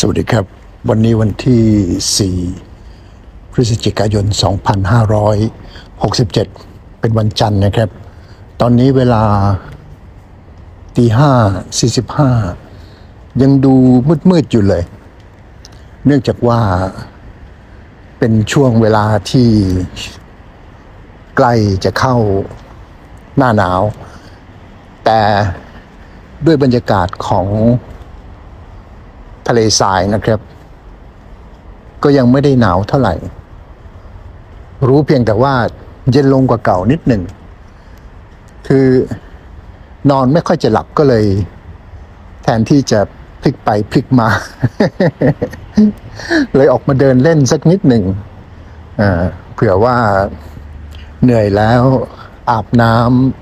สวัสดีครับ วันนี้วันที่ 4 พฤศจิกายน 2567 เป็นวันจันทร์นะครับ ตอนนี้เวลาตีห้าสี่สิบห้ายังดูมืดๆอยู่เลย เนื่องจากว่าเป็นช่วงเวลาที่ใกล้จะเข้าหน้าหนาว แต่ด้วยบรรยากาศของ ทะเลทรายนะครับ ก็ยังไม่ได้หนาวเท่าไหร่ รู้เพียงแต่ว่าเย็นลงกว่าเก่านิดหนึ่ง คือนอนไม่ค่อยจะหลับก็เลย แทนที่จะพลิกไปพลิกมา เลยออกมาเดินเล่นสักนิดหนึ่งเผื่อว่าเหนื่อยแล้วอาบน้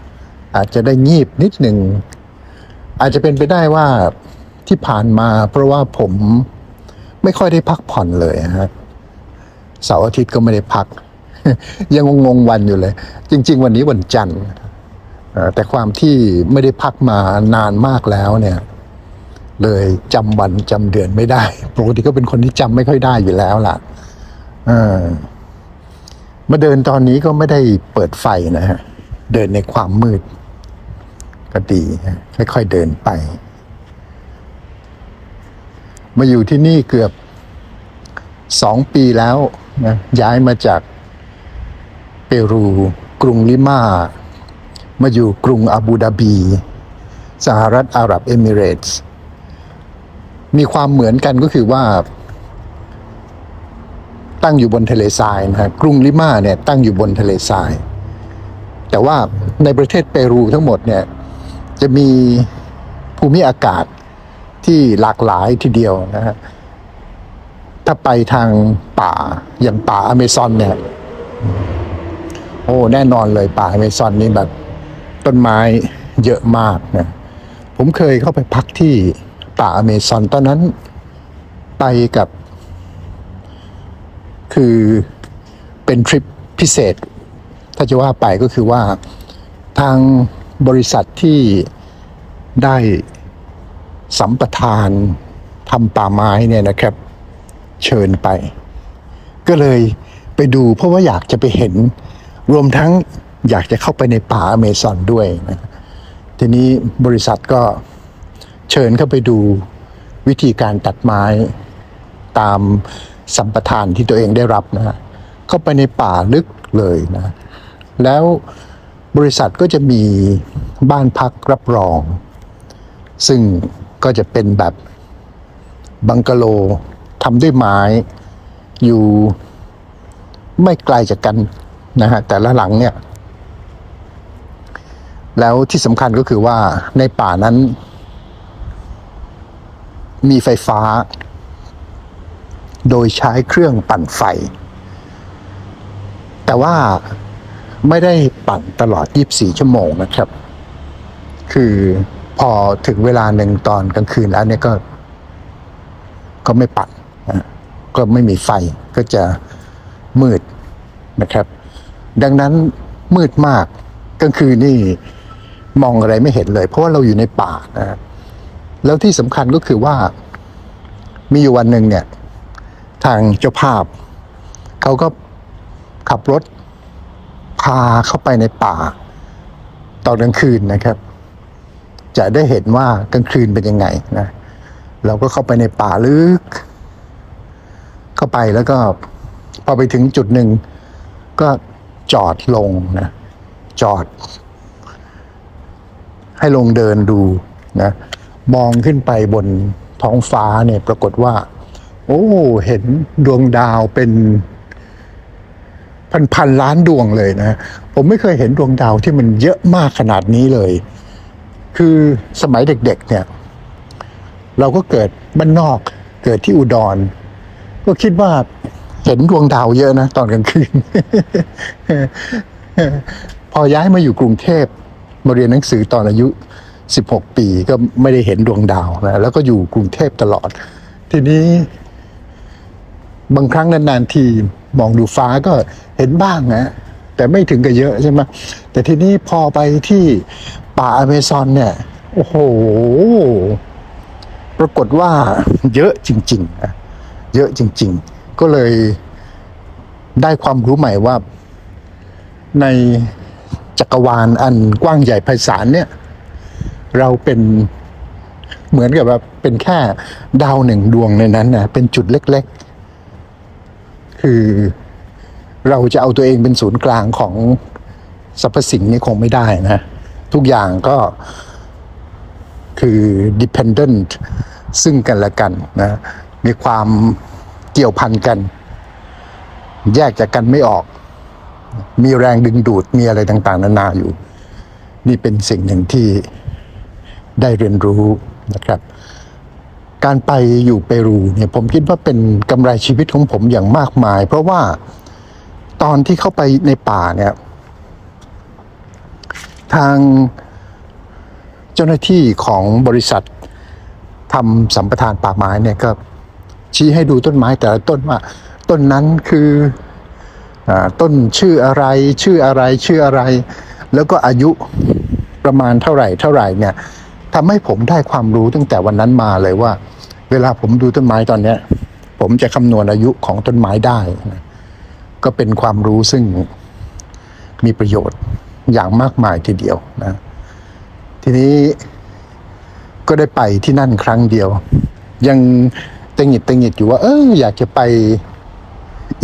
ำอาจจะได้งีบนิดหนึ่ง อาจจะเป็นไปได้ว่า ที่ผ่านมา เพราะว่าผมไม่ค่อยได้พักผ่อนเลยฮะเสาร์อาทิตย์ก็ไม่ได้พัก ยังงงวันอยู่เลย จริง ๆ วันนี้วันจันทร์แต่ความที่ไม่ได้พักมานานมากแล้วเนี่ย เลยจำวันจำเดือนไม่ได้ปกติก็เป็นคนที่จำไม่ค่อยได้อยู่แล้วล่ะมาเดินตอนนี้ก็ไม่ได้เปิดไฟนะฮะ เดินในความมืด ก็ดีค่อยๆเดินไป มาอยู่ที่นี่เกือบสองปีแล้วนะย้ายมาจากเปรูกรุงลิมา มาอยู่กรุงอาบูดาบี สหรัฐอาหรับเอมิเรตส์มีความเหมือนกันก็คือว่า ตั้งอยู่บนทะเลทรายนะฮะกรุงลิมาเนี่ยตั้งอยู่บนทะเลทราย แต่ว่าในประเทศเปรูทั้งหมดเนี่ยจะมีภูมิอากาศ ที่หลากหลายทีเดียวนะฮะถ้าไปทางป่าอย่างป่าอเมซอนเนี่ย โอ้แน่นอนเลยป่าอเมซอนนี่แบบ ต้นไม้เยอะมากนะผมเคยเข้าไปพักที่ป่าอเมซอนตอนนั้นไปกับ คือเป็นทริปพิเศษ ถ้าจะว่าไปก็คือว่าทางบริษัทที่ได้ สัมปทานทำป่าไม้เนี่ยนะครับ เชิญไป ก็เลยไปดูเพราะว่าอยากจะไปเห็น รวมทั้งอยากจะเข้าไปในป่าอเมซอนด้วยนะทีนี้บริษัทก็เชิญเข้าไปดูวิธีการตัดไม้ตามสัมปทานที่ตัวเองได้รับนะ เข้าไปในป่าลึกเลยนะ แล้วบริษัทก็จะมีบ้านพักรับรอง ซึ่ง ก็จะเป็นแบบบังกะโลทำด้วยไม้ อยู่ไม่ไกลจากกันนะฮะแต่ละหลังเนี่ย แล้วที่สำคัญก็คือว่าในป่านั้น มีไฟฟ้า โดยใช้เครื่องปั่นไฟ แต่ว่าไม่ได้ปั่นตลอด 24 ชั่วโมงนะครับ คือ พอถึงเวลาหนึ่งตอนกลางคืนแล้วเนี่ยก็ ก็ไม่ปัดนะก็ไม่มีไฟก็จะมืดนะครับ ดังนั้นมืดมากกลางคืนนี่มองอะไรไม่เห็นเลย เพราะว่าเราอยู่ในป่านะแล้วที่สำคัญก็คือว่า มีอยู่วันหนึ่งเนี่ย ทางเจ้าภาพเขาก็ขับรถพาเข้าไปในป่า ตอนกลางคืนนะครับ จะได้เห็นว่ากลางคืนเป็นยังไงนะเราก็เข้าไปในป่าลึก เข้าไปแล้วก็พอไปถึงจุดหนึ่งก็จอดลงนะจอด ให้ลงเดินดูนะมองขึ้นไปบนท้องฟ้าเนี่ยปรากฏว่า โอ้ เห็นดวงดาวเป็น พันพันล้านดวงเลยนะ ผมไม่เคยเห็นดวงดาวที่มันเยอะมากขนาดนี้เลย คือสมัยเด็กๆเนี่ย เราก็เกิดบ้านนอกเกิดที่อุดร ก็คิดว่าเห็นดวงดาวเยอะนะ ตอนกลางคืน พอย้ายมาอยู่กรุงเทพมาเรียนหนังสือตอนอายุ 16 ปีก็ไม่ได้เห็นดวงดาวนะแล้วก็อยู่กรุงเทพตลอด ทีนี้ บางครั้งนานๆทีมองดูฟ้าก็เห็นบ้างนะแต่ไม่ถึงกับเยอะใช่ไหมแต่ทีนี้พอไปที่ ป่าอเมซอนเนี่ย โอ้โห ปรากฏว่าเยอะจริงๆนะเยอะจริง ๆ ก็เลยได้ความรู้ใหม่ว่า ในจักรวาลอันกว้างใหญ่ไพศาลเนี่ย เราเป็นเหมือนกับว่าเป็นแค่ดาวหนึ่งดวงในนั้นนะเป็นจุดเล็ก ๆ คือเราจะเอาตัวเองเป็นศูนย์กลางของสรรพสิ่งนี้คงไม่ได้นะ ทุกอย่างก็คือ dependent ซึ่งกันและกันนะมีความเกี่ยวพันกัน แยกจากกันไม่ออก มีแรงดึงดูดมีอะไรต่างๆ นานาอยู่ นี่เป็นสิ่งหนึ่งที่ได้เรียนรู้นะครับ การไปอยู่เปรูเนี่ยผมคิดว่าเป็นกำไรชีวิตของผมอย่างมากมาย เพราะว่าตอนที่เข้าไปในป่าเนี่ย ทางเจ้าหน้าที่ของบริษัททำสัมปทานป่าไม้เนี่ยก็ชี้ให้ดูต้นไม้แต่ละต้นว่าต้นนั้นคืออต้นชื่ออะไร ชื่ออะไรชื่ออะไร แล้วก็อายุประมาณเท่าไหร่เท่าไหร่เนี่ยทำให้ผมได้ความรู้ตั้งแต่วันนั้นมาเลยว่า เวลาผมดูต้นไม้ตอนเนี้ย ผมจะคำนวณอายุของต้นไม้ได้นะก็เป็นความรู้ซึ่งมีประโยชน์ อย่างมากมายทีเดียวนะ ทีนี้ก็ได้ไปที่นั่นครั้งเดียว ยังตังหิดตังหงิดอยู่ว่า เอออยากจะไป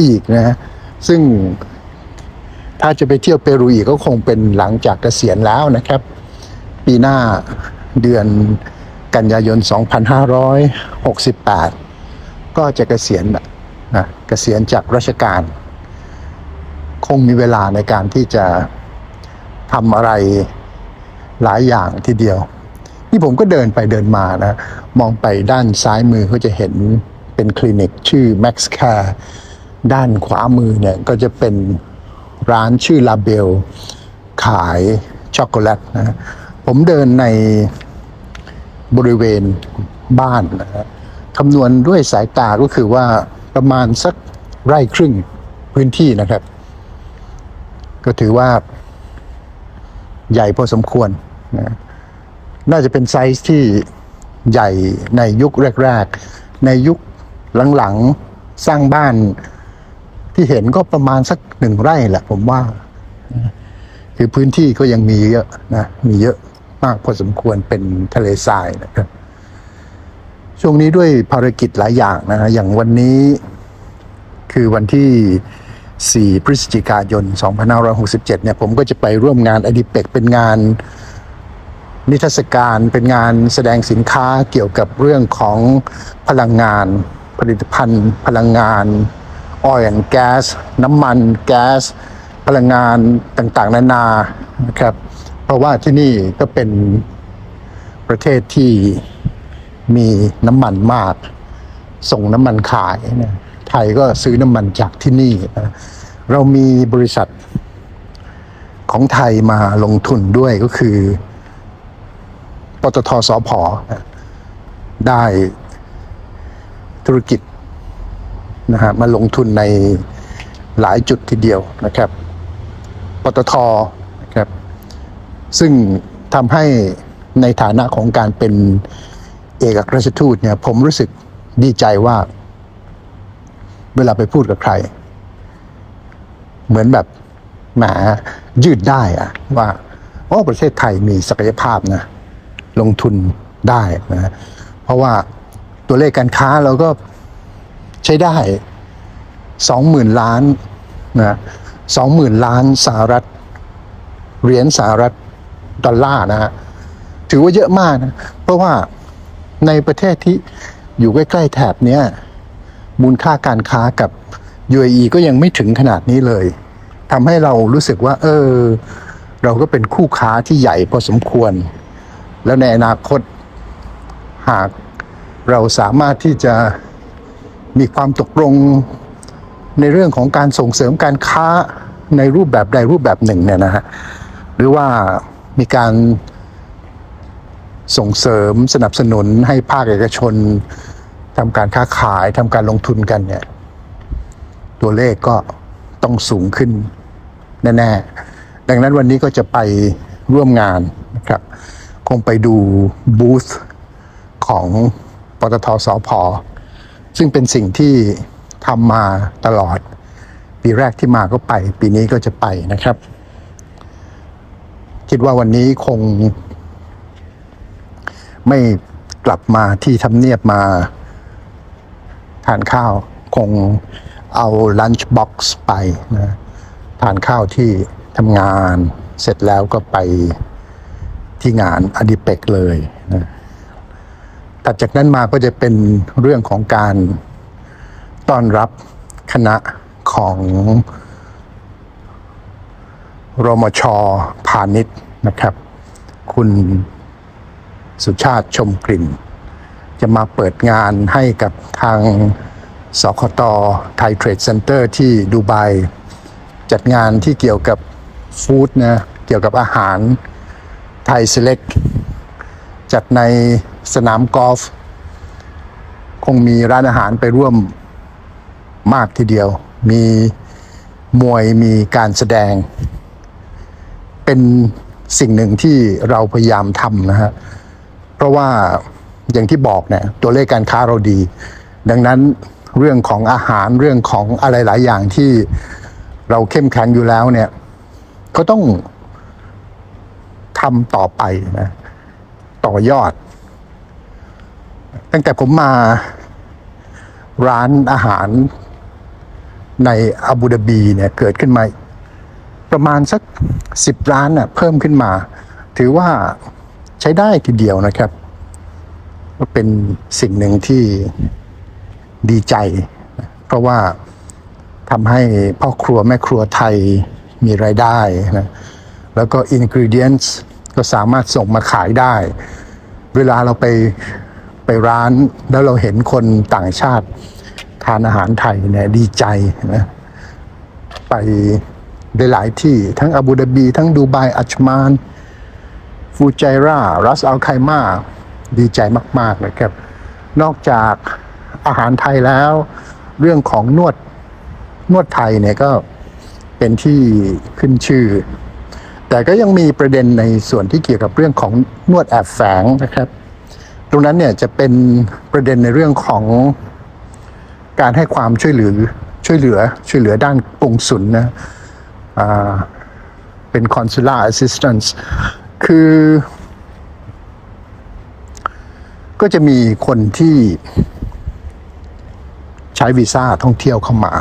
อีกนะซึ่งถ้าจะไปเที่ยวเปรูอีกก็คงเป็นหลังจากเกษียณแล้วนะครับ ปีหน้าเดือนกันยายน 2568 ก็จะเกษียณนะนะเกษียณจากราชการ คงมีเวลาในการที่จะ ทำอะไรหลายอย่างทีเดียว นี่ผมก็เดินไปเดินมานะ มองไปด้านซ้ายมือก็จะเห็นเป็นคลินิกชื่อ Max Care ด้านขวามือเนี่ยก็จะเป็นร้านชื่อลาเบลขายช็อกโกแลตนะ ผมเดินในบริเวณบ้านนะฮะคำนวณด้วยสายตาก็คือว่าประมาณสักไร่ครึ่งพื้นที่นะครับ ก็ถือว่า ใหญ่พอสมควรนะน่าจะเป็นไซส์ที่ใหญ่ในยุคแรก ๆ ในยุคหลังๆสร้างบ้านที่เห็นก็ประมาณสักหนึ่งไร่แหละผมว่า คือพื้นที่ก็ยังมีเยอะนะมีเยอะมากพอสมควรเป็นทะเลทรายนะครับช่วงนี้ด้วยภารกิจหลายอย่างนะฮะอย่างวันนี้คือวันที่ 4 พฤศจิกายน 2567 เนี่ย ผมก็จะไปร่วมงานอดิเปกเป็นงานนิทรรศการเป็นงานแสดงสินค้าเกี่ยวกับเรื่องของพลังงาน ผลิตภัณฑ์ พลังงานออยล์แก๊สน้ำมันแก๊สพลังงานต่างๆ นานานะครับ เพราะว่าที่นี่ก็เป็นประเทศที่มีน้ำมันมาก ส่งน้ำมันขายนะ ไทยก็ซื้อน้ำมันจากที่นี่ เรามีบริษัทของไทยมาลงทุนด้วยก็คือปตทสพนะได้ธุรกิจนะฮะมาลงทุนในหลายจุดทีเดียวนะครับ ปตทนะครับ ซึ่งทำให้ในฐานะของการเป็นเอกอัครราชทูตเนี่ยผมรู้สึกดีใจว่า เวลาไปพูดกับใคร เหมือนแบบแหมยืดได้อะว่าโอ้ประเทศไทยมีศักยภาพนะ ลงทุนได้นะเพราะว่าตัวเลขการค้าเราก็ใช้ได้สองหมื่นล้านนะสองหมื่นล้านสหรัฐเหรียญสหรัฐดอลลาร์นะฮะถือว่าเยอะมากนะ เพราะว่าในประเทศที่อยู่ใกล้ ๆ แถบเนี้ย มูลค่าการค้ากับ UAE ก็ยังไม่ถึงขนาดนี้เลยทำให้เรารู้สึกว่า เออ เราก็เป็นคู่ค้าที่ใหญ่พอสมควร แล้วในอนาคตหากเราสามารถที่จะมีความตกลงในเรื่องของการส่งเสริมการค้าในรูปแบบใดรูปแบบหนึ่งเนี่ยนะฮะหรือว่ามีการส่งเสริมสนับสนุนให้ภาคเอกชน ทำการค้าขายทำการลงทุนกันเนี่ย ตัวเลขก็ต้องสูงขึ้นแน่ๆ ดังนั้นวันนี้ก็จะไปร่วมงานนะครับ คงไปดูบูธของปตทสอพอซึ่งเป็นสิ่งที่ทำมาตลอด ปีแรกที่มาก็ไป ปีนี้ก็จะไปนะครับ คิดว่าวันนี้คงไม่กลับมาที่ทำเนียบมา ทานข้าวคงเอาลันช์บ็อกซ์ไปนะทานข้าวที่ทำงานเสร็จแล้วก็ไปที่งานอดิเปกเลยนะถัดจากนั้นมาก็จะเป็นเรื่องของการต้อนรับคณะของรมชพาณิชย์นะครับ คุณสุชาติชมกลิ่น จะมาเปิดงานให้กับทางสคตไทยเทรดเซ็นเตอร์ที่ดูไบจัดงานที่เกี่ยวกับฟู้ดนะเกี่ยวกับอาหารไทยเซเล็กจัดในสนามกอล์ฟคงมีร้านอาหารไปร่วมมากทีเดียว มีมวยมีการแสดง เป็นสิ่งหนึ่งที่เราพยายามทำนะฮะ เพราะว่า อย่างที่บอกเนี่ยตัวเลขการค้าเราดี ดังนั้นเรื่องของอาหารเรื่องของอะไรหลายอย่างที่เราเข้มแข็งอยู่แล้วเนี่ย ก็ต้องทำต่อไปนะ ต่อยอด ตั้งแต่ผมมาร้านอาหารในอาบูดาบีเนี่ยเกิดขึ้นมา ประมาณสักสิบล้านน่ะเพิ่มขึ้นมา ถือว่าใช้ได้ทีเดียวนะครับ ก็เป็นสิ่งหนึ่งที่ดีใจ เพราะว่าทำให้พ่อครัวแม่ครัวไทยมีรายได้นะแล้วก็อินก e เดียนส์ก็สามารถส่งมาขายได้ เวลาเราไปไปร้านแล้วเราเห็นคนต่างชาติทานอาหารไทยเนี่ยดีใจนะไปได้หลายที่ทั้งอาบูดาบี ทั้งดูไบอัจมาน ฟูไจรา รัสอัลไคมา ดีใจมากๆนะครับ นอกจากอาหารไทยแล้ว เรื่องของนวดนวดไทยเนี่ยก็เป็นที่ขึ้นชื่อ แต่ก็ยังมีประเด็นในส่วนที่เกี่ยวกับเรื่องของนวดแอบแฝงนะครับ ตรงนั้นเนี่ยจะเป็นประเด็นในเรื่องของการให้ความช่วยเหลือช่วยเหลือช่วยเหลือด้านกงสุลนะอ่าเป็น consular assistance คือ ก็จะมีคนที่ใช้วีซ่าท่องเที่ยวเข้ามา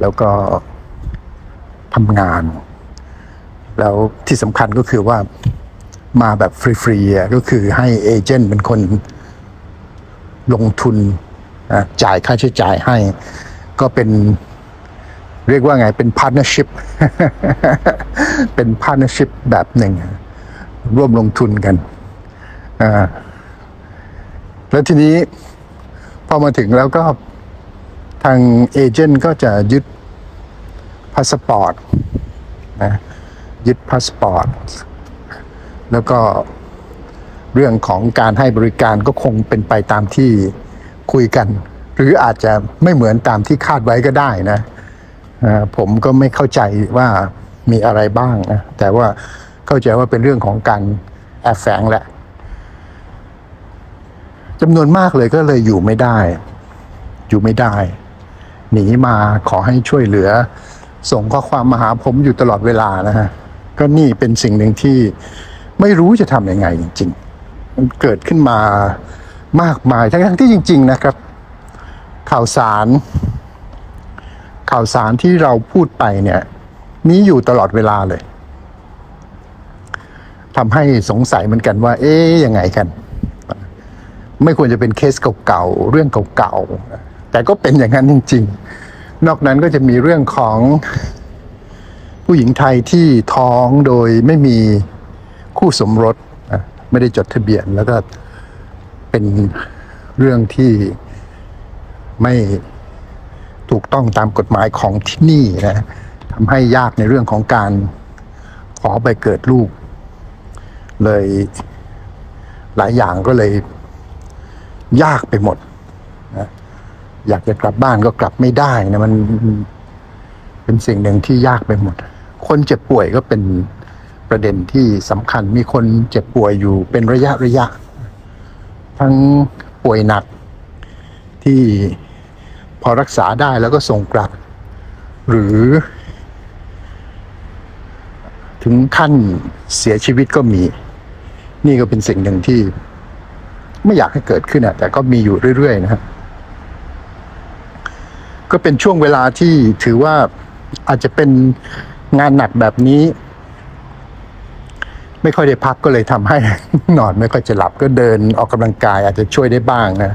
แล้วก็ทำงาน แล้วที่สำคัญก็คือว่ามาแบบฟรีๆก็คือให้เอเจนต์เป็นคนลงทุนจ่ายค่าใช้จ่ายให้ ก็เป็นเรียกว่าไงเป็นพาร์ n เนอร์ชิพเป็นพาร์ n เนอร์ชิพแบบหนึ่ง ร่วมลงทุนกันอ่า แล้วทีนี้พอมาถึงแล้วก็ทางเอเจนต์ก็จะยึดพาสปอร์ตนะยึดพาสปอร์ตแล้วก็เรื่องของการให้บริการก็คงเป็นไปตามที่คุยกัน หรืออาจจะไม่เหมือนตามที่คาดไว้ก็ได้นะผมก็ไม่เข้าใจว่ามีอะไรบ้างนะแต่ว่าเข้าใจว่าเป็นเรื่องของการแอบแฝงแหละ จำนวนมากเลยก็เลยอยู่ไม่ได้ อยู่ไม่ได้ หนีมาขอให้ช่วยเหลือ ส่งข้อความมาหาผมอยู่ตลอดเวลานะฮะก็นี่เป็นสิ่งหนึ่งที่ไม่รู้จะทำยังไงจริง ๆ มันเกิดขึ้นมามากมายทั้งๆที่จริง ๆ นะครับ ข่าวสาร ข่าวสารที่เราพูดไปเนี่ยมีอยู่ตลอดเวลาเลยทำให้สงสัยเหมือนกันว่า เอ๊ยยังไงกัน ไม่ควรจะเป็นเคสเก่าๆเรื่องเก่าๆแต่ก็เป็นอย่างนั้นจริง ๆ นอกนั้นก็จะมีเรื่องของผู้หญิงไทยที่ท้องโดยไม่มีคู่สมรสไม่ได้จดทะเบียนแล้วก็เป็นเรื่องที่ไม่ถูกต้องตามกฎหมายของที่นี่นะทำให้ยากในเรื่องของการขอใบเกิดลูก เลยหลายอย่างก็เลย ยากไปหมดนะอยากจะกลับบ้านก็กลับไม่ได้นะมันเป็นสิ่งหนึ่งที่ยากไปหมด คนเจ็บป่วยก็เป็นประเด็นที่สำคัญมีคนเจ็บป่วยอยู่เป็นระยะระยะ ทั้งป่วยหนักที่พอรักษาได้แล้วก็ส่งกลับ หรือ ถึงขั้นเสียชีวิตก็มี นี่ก็เป็นสิ่งหนึ่งที่ ไม่อยากให้เกิดขึ้นอะแต่ก็มีอยู่เรื่อยๆนะครับก็เป็นช่วงเวลาที่ถือว่าอาจจะเป็นงานหนักแบบนี้ ไม่ค่อยได้พักก็เลยทำให้ นอนไม่ค่อยจะหลับก็เดินออกกำลังกายอาจจะช่วยได้บ้างนะ